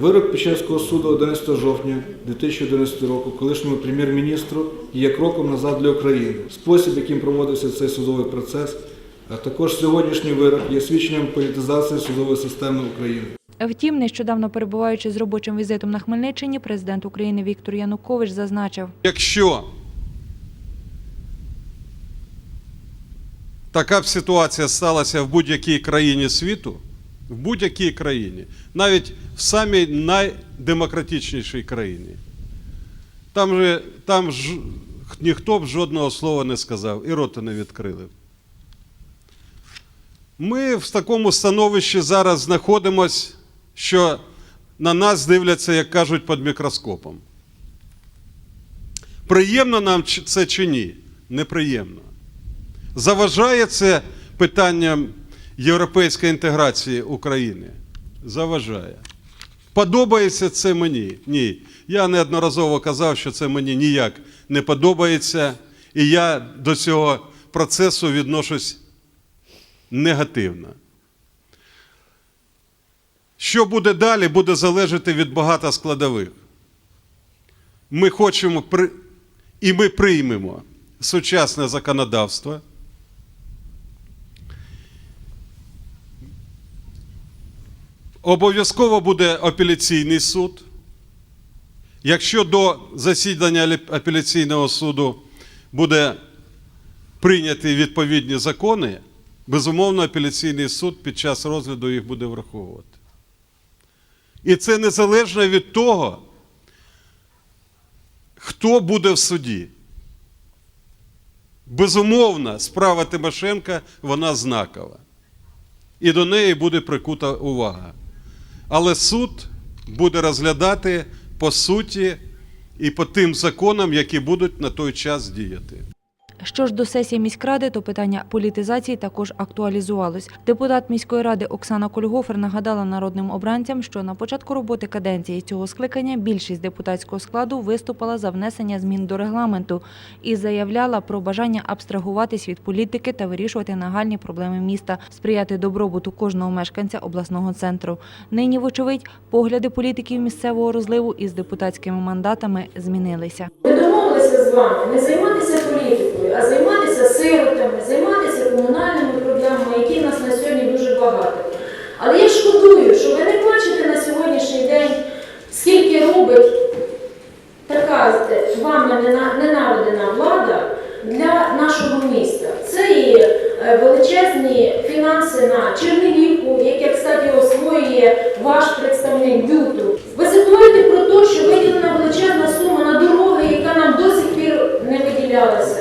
Вирок Печерського суду 11 жовтня 2011 року колишньому прем'єр-міністру є кроком назад для України. Спосіб, яким проводився цей судовий процес, а також сьогоднішній вирок є свідченням політизації судової системи України. Втім, нещодавно перебуваючи з робочим візитом на Хмельниччині, президент України Віктор Янукович зазначив, Якщо така б ситуація сталася в будь-якій країні світу, в будь-якій країні, навіть в самій найдемократичнішій країні, там же там ж ніхто б жодного слова не сказав і рота не відкрили. Ми в такому становищі зараз знаходимося, що на нас дивляться, як кажуть, під мікроскопом. Приємно нам це чи ні? Неприємно. Заважає це питанням європейської інтеграції України? Заважає. Подобається це мені? Ні. Я неодноразово казав, що це мені ніяк не подобається, і я до цього процесу відношусь негативно. Що буде далі, буде залежати від багато складових. Ми хочемо і ми приймемо сучасне законодавство. Обов'язково буде апеляційний суд. Якщо до засідання апеляційного суду буде прийняті відповідні закони, безумовно, апеляційний суд під час розгляду їх буде враховувати. І це незалежно від того, хто буде в суді. Безумовно, справа Тимошенка вона знакова. І до неї буде прикута увага. Але суд буде розглядати по суті і по тим законам, які будуть на той час діяти. Що ж до сесії міськради, то питання політизації також актуалізувалось. Депутат міської ради Оксана Кольгофер нагадала народним обранцям, що на початку роботи каденції цього скликання більшість депутатського складу виступила за внесення змін до регламенту і заявляла про бажання абстрагуватись від політики та вирішувати нагальні проблеми міста, сприяти добробуту кожного мешканця обласного центру. Нині, вочевидь, погляди політиків місцевого розливу із депутатськими мандатами змінилися. Ми вами не займатися політикою, а займатися сиротами, займатися комунальними проблемами, які в нас на сьогодні дуже багато. Але я шкодую, що ви не бачите на сьогоднішній день, скільки робить така е, вами ненавидена влада для нашого міста. Це і е, величезні фінанси на Чернігівку, яке, кстати, освоює ваш не виділялася.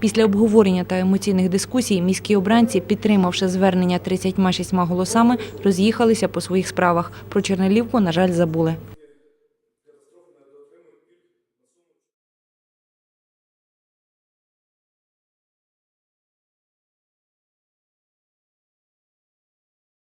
Після обговорення та емоційних дискусій міські обранці, підтримавши звернення 36 голосами, роз'їхалися по своїх справах. Про Чернелівку, на жаль, забули.